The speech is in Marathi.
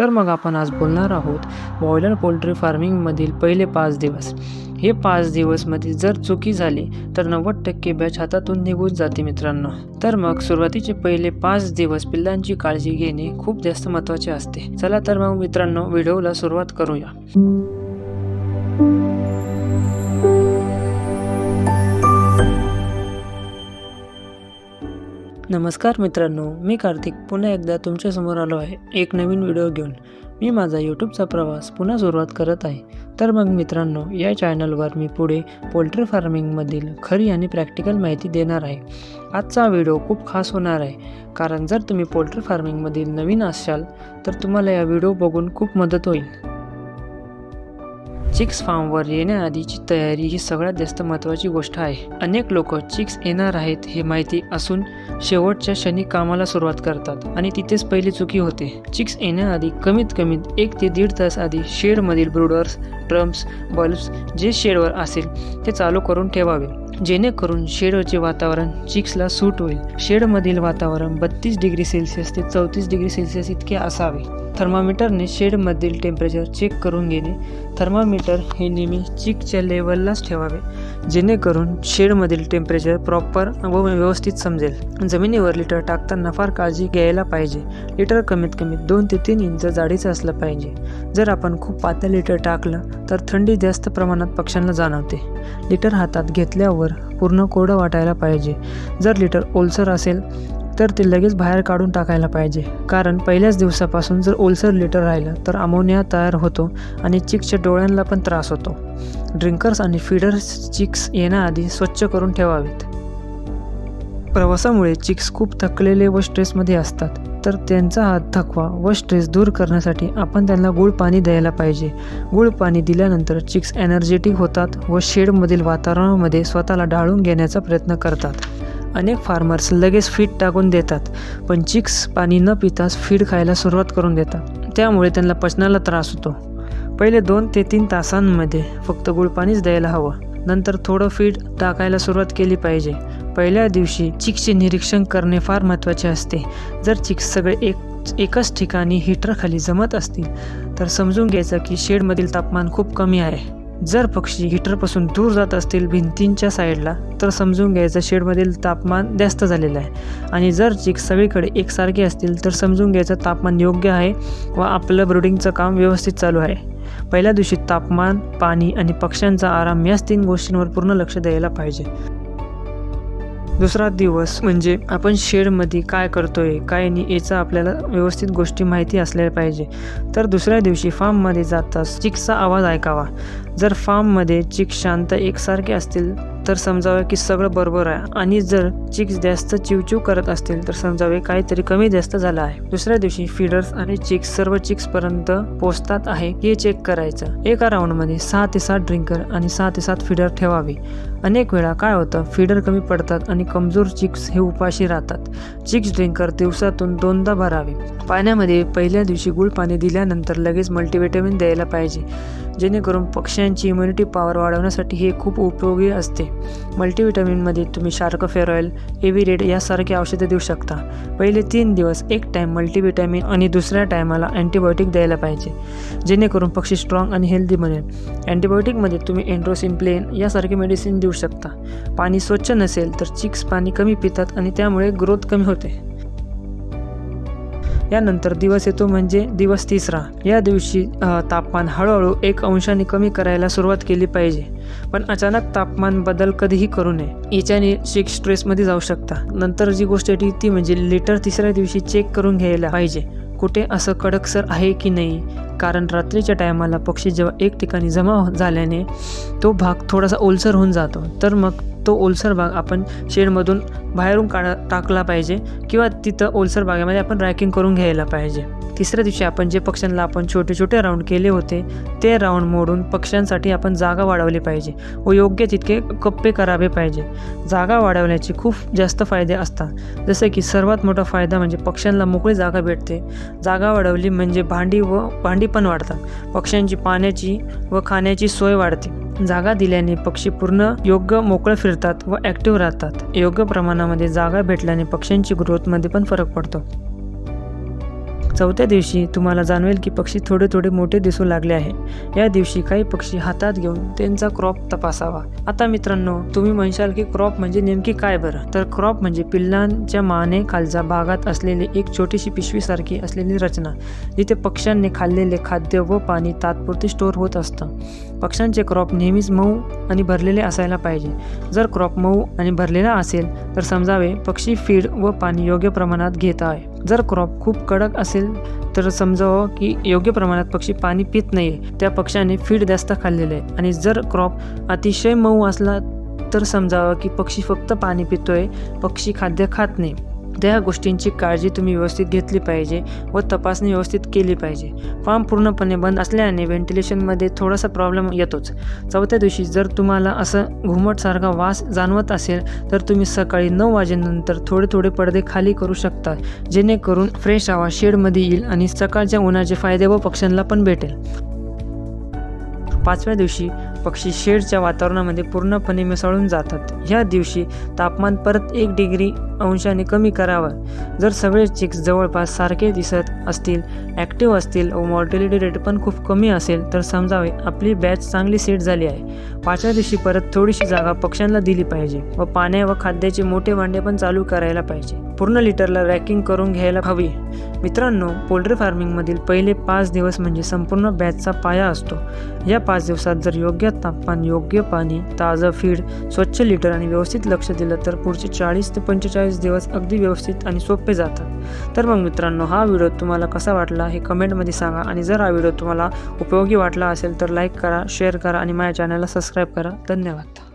तर मग आपण आज बोलणार आहोत बॉयलर पोल्ट्री फार्मिंगमधील पहिले पाच दिवस. हे पाच दिवसमध्ये जर चुकी झाली तर नव्वद टक्के बॅच हातातून निघून जाते मित्रांनो. तर मग सुरुवातीचे पहिले पाच दिवस पिल्लांची काळजी घेणे खूप जास्त महत्त्वाचे असते. चला तर मग मित्रांनो व्हिडिओला सुरुवात करूया. नमस्कार मित्रांनो मी कार्तिक पुन्हा एकदा तुमच्यासमोर आलो आहे. एक नवीन व्हिडिओ घेऊन. मी माझा यूट्यूबचा प्रवास पुन्हा सुरुवात करत आहे. तर मग मित्रांनो या चॅनलवर मी पुढे पोल्ट्री फार्मिंगमधील खरी आणि प्रॅक्टिकल माहिती देणार आहे. आजचा व्हिडिओ खूप खास होणार आहे. कारण जर तुम्ही पोल्ट्री फार्मिंगमधील नवीन असाल तर तुम्हाला या व्हिडिओ बघून खूप मदत होईल. चिक्स फार्मवर येण्याआधीची तयारी ही सगळ्यात जास्त महत्त्वाची गोष्ट आहे. अनेक लोक चिक्स येणार आहेत हे माहिती असून शेवटच्या क्षणी कामाला सुरुवात करतात आणि तिथेच पहिली चुकी होते. चिक्स येण्याआधी कमीत कमी एक ते दीड तास आधी शेडमधील ब्रुडर्स ट्रम्प्स बल्ब्स जे शेडवर असेल ते चालू करून ठेवावे. जेणेकरून शेडचे वातावरण चिक्सला सूट होईल. शेडमधील वातावरण बत्तीस डिग्री सेल्सिअस ते चौतीस डिग्री सेल्सिअस इतके असावे. थर्मामीटरने शेडमधील टेम्परेचर चेक करून घेणे. थर्मामीटर हे नेहमी चिकच्या लेवललाच ठेवावे जेणेकरून शेडमधील टेम्परेचर प्रॉपर व व्यवस्थित समजेल. जमिनीवर लिटर टाकताना फार काळजी घ्यायला पाहिजे. लिटर कमीत कमी दोन ते तीन इंच जाडीचं असलं पाहिजे. जर आपण खूप पातळ लिटर टाकलं तर थंडी जास्त प्रमाणात पक्ष्यांना जाणवते. लिटर हातात घेतल्यावर पूर्ण कोरडं वाटायला पाहिजे. जर लिटर ओलसर असेल तर ते लगेच बाहेर काढून टाकायला पाहिजे. कारण पहिल्याच दिवसापासून जर ओलसर लिटर राहिलं तर अमोनिया तयार होतो आणि चिकच्या डोळ्यांना पण त्रास होतो. ड्रिंकर्स आणि फीडर्स चिक्स येण्याआधी स्वच्छ करून ठेवावेत. प्रवासामुळे चिक्स खूप थकलेले व स्ट्रेसमध्ये असतात. तर त्यांचा हात थकवा व स्ट्रेस दूर करण्यासाठी आपण त्यांना गुळ पाणी द्यायला पाहिजे. गुळ पाणी दिल्यानंतर चिक्स एनर्जेटिक होतात व शेडमधील वातावरणामध्ये स्वतःला ढाळून घेण्याचा प्रयत्न करतात. अनेक फार्मर्स लगेच फीड टाकून देतात पण चिक्स पाणी न पिताच फीड खायला सुरुवात करून देतात. त्यामुळे त्यांना पचनाला त्रास होतो. पहिले दोन ते तीन तासांमध्ये फक्त गुळ पाणीच द्यायला हवं. नंतर थोडं फीड टाकायला सुरुवात केली पाहिजे. पहिल्या दिवशी चिक्सचे निरीक्षण करणे फार महत्त्वाचे असते. जर चिक्स सगळे एक एकाच ठिकाणी हीटरखाली जमत असतील तर समजून घ्यायचं की शेडमधील तापमान खूप कमी आहे. जर पक्षी हीटरपासून दूर जात असतील भिंतींच्या साईडला तर समजून घ्यायचं शेडमधील तापमान जास्त झालेलं आहे. आणि जर चिक सगळीकडे एकसारखे असतील तर समजून घ्यायचं तापमान योग्य आहे व आपलं ब्रुडिंगचं काम व्यवस्थित चालू आहे. पहिल्या दिवशी तापमान पाणी आणि पक्ष्यांचा आराम याच तीन गोष्टींवर पूर्ण लक्ष द्यायला पाहिजे. दुसरा दिवस म्हणजे आपण शेडमध्ये काय करतोय काय नाही याचा आपल्याला व्यवस्थित गोष्टी माहिती असल्या पाहिजे. तर दुसऱ्या दिवशी फार्ममध्ये जाताच चिक्सचा आवाज ऐकावा. जर फार्ममध्ये चिक शांत एकसारखे असतील तर समजावे की सगळं बरोबर आहे. आणि जर चिक्स जास्त चिवचिव करत असतील तर समजावे काहीतरी कमी जास्त झालं आहे. दुसऱ्या दिवशी फीडर्स आणि चिक्स सर्व चिक्स पर्यंत पोहोचतात आहे हे चेक करायचं. एका राऊंडमध्ये सहा ते सात ड्रिंकर आणि सहा ते सात फीडर ठेवावे. अनेक वेळा काय होतं फीडर कमी पडतात आणि कमजोर चिक्स हे उपाशी राहतात. चिक्स ड्रिंकर दिवसातून दोनदा भरावे. पाण्यामध्ये पहिल्या दिवशी गुळ पाणी दिल्यानंतर लगेच मल्टीव्हिटॅमिन द्यायला पाहिजे. जेणेकरून पक्ष्यांची इम्युनिटी पॉवर वाढवण्यासाठी हे खूप उपयोगी असते. मल्टीव्हिटॅमिनमध्ये तुम्ही शार्क फेरॉईल एव्हिरेड यासारखी औषधे देऊ शकता. पहिले तीन दिवस एक टाईम मल्टीव्हिटॅमिन आणि दुसऱ्या टायमाला अँटीबायोटिक द्यायला पाहिजे. जेणेकरून पक्षी स्ट्रॉंग आणि हेल्दी बनेल. अँटीबायोटिकमध्ये तुम्ही एन्ड्रोसिम्प्लेन यासारखे मेडिसिन देऊ शकता. पाणी स्वच्छ नसेल तर चिक्स पाणी कमी पितात आणि त्यामुळे ग्रोथ कमी होते. यानंतर दिवस येतो म्हणजे दिवस तिसरा. या दिवशी तापमान हळूहळू एक अंशाने कमी करायला सुरुवात केली पाहिजे. पण अचानक तापमान बदल कधीही करू नये. याच्याने शिक स्ट्रेसमध्ये जाऊ शकता. नंतर जी गोष्ट येते ती म्हणजे लिटर तिसऱ्या दिवशी चेक करून घ्यायला पाहिजे. कुठे असं कडकसर आहे की नाही? कारण रात्रीच्या टायमाला पक्षी जेव्हा एक ठिकाणी जमा झाल्याने तो भाग थोडासा ओलसर होऊन जातो. तर मग तो ओलसर भाग आपण शेडमधून बाहेरून काढा टाकला पाहिजे किंवा तिथं ओलसर बागेमध्ये आपण रॅकिंग करून घ्यायला पाहिजे. तिसऱ्या दिवशी आपण जे पक्ष्यांना आपण छोटे छोटे राऊंड केले होते ते राऊंड मोडून पक्ष्यांसाठी आपण जागा वाढवली पाहिजे व योग्य तितके कप्पे करावे पाहिजे. जागा वाढवण्याचे खूप जास्त फायदे असतात. जसे की सर्वात मोठा फायदा म्हणजे पक्ष्यांना मोकळी जागा भेटते. जागा वाढवली म्हणजे भांडी व भांडी पण वाढतात. पक्ष्यांची पाण्याची व खाण्याची सोय वाढते. जागा दिल्याने पक्षी पूर्ण योग्य मोकळं फिरतात व ॲक्टिव्ह राहतात. योग्य प्रमाणामध्ये जागा भेटल्याने पक्ष्यांची ग्रोथमध्ये पण फरक पडतो. चौथ्या दिवशी तुम्हाला जाणवेल की पक्षी थोडे थोडे मोठे दिसू लागले आहे. या दिवशी काही पक्षी हातात घेऊन त्यांचा क्रॉप तपासावा. आता मित्रांनो तुम्ही म्हणशाल की क्रॉप म्हणजे नेमकी काय बरं? तर क्रॉप म्हणजे पिल्लांच्या माने खालच्या भागात असलेली एक छोटीशी पिशवीसारखी असलेली रचना जिथे पक्ष्यांनी खाल्लेले खाद्य व पाणी तात्पुरते स्टोअर होत असतं. पक्ष्यांचे क्रॉप नेहमीच मऊ आणि भरलेले असायला पाहिजे. जर क्रॉप मऊ आणि भरलेला असेल तर समजावे पक्षी फीड व पाणी योग्य प्रमाणात घेत आहे. जर क्रॉप खूप कडक असेल तर समजावं की योग्य प्रमाणात पक्षी पाणी पित नाही त्या पक्ष्याने फीड जास्त खाल्लेले आहे. आणि जर क्रॉप अतिशय मऊ असला तर समजावं की पक्षी फक्त पाणी पितोय पक्षी खाद्य खात नाही. त्या गोष्टींची काळजी तुम्ही व्यवस्थित घेतली पाहिजे व तपासणी व्यवस्थित केली पाहिजे. फार्म पूर्णपणे बंद असल्याने व्हेंटिलेशनमध्ये थोडासा प्रॉब्लेम येतोच. चौथ्या दिवशी जर तुम्हाला असं घुमटसारखा वास जाणवत असेल तर तुम्ही सकाळी नऊ वाजेनंतर थोडे थोडे पडदे खाली करू शकता जेणेकरून फ्रेश हवा शेडमध्ये येईल आणि सकाळच्या उन्हाचे फायदे व पक्ष्यांना पण भेटेल. पाचव्या दिवशी पक्षी शेडच्या वातावरणामध्ये पूर्णपणे मिसळून जातात. ह्या दिवशी तापमान परत एक डिग्री अंशाने कमी करावं. जर सगळे चिक्स जवळपास सारखे दिसत असतील ॲक्टिव्ह असतील व मॉर्टिलिटी रेट पण खूप कमी असेल तर समजावे आपली बॅच चांगली सेट झाली आहे. पाचव्या दिवशी परत थोडीशी जागा पक्ष्यांना दिली पाहिजे व पाण्या व खाद्याचे मोठे भांडे पण चालू करायला पाहिजे. पूर्ण लिटरला रॅकिंग करून घ्यायला हवी. मित्रांनो पोल्ट्री फार्मिंगमधील पहिले पाच दिवस म्हणजे संपूर्ण बॅचचा पाया असतो. या पाच दिवसात जर योग्य तापमान योग्य पाणी ताजं फीड स्वच्छ लिटर आणि व्यवस्थित लक्ष दिलं तर पुढचे चाळीस ते पंचेचाळीस दिवस अगदी व्यवस्थित आणि सोपे जातात. तर मग मित्रांनो हा व्हिडिओ तुम्हाला कसा वाटला हे कमेंटमध्ये सांगा आणि जर हा व्हिडिओ तुम्हाला उपयोगी वाटला असेल तर लाईक करा शेअर करा आणि माझ्या चॅनलला सबस्क्राईब करा. धन्यवाद.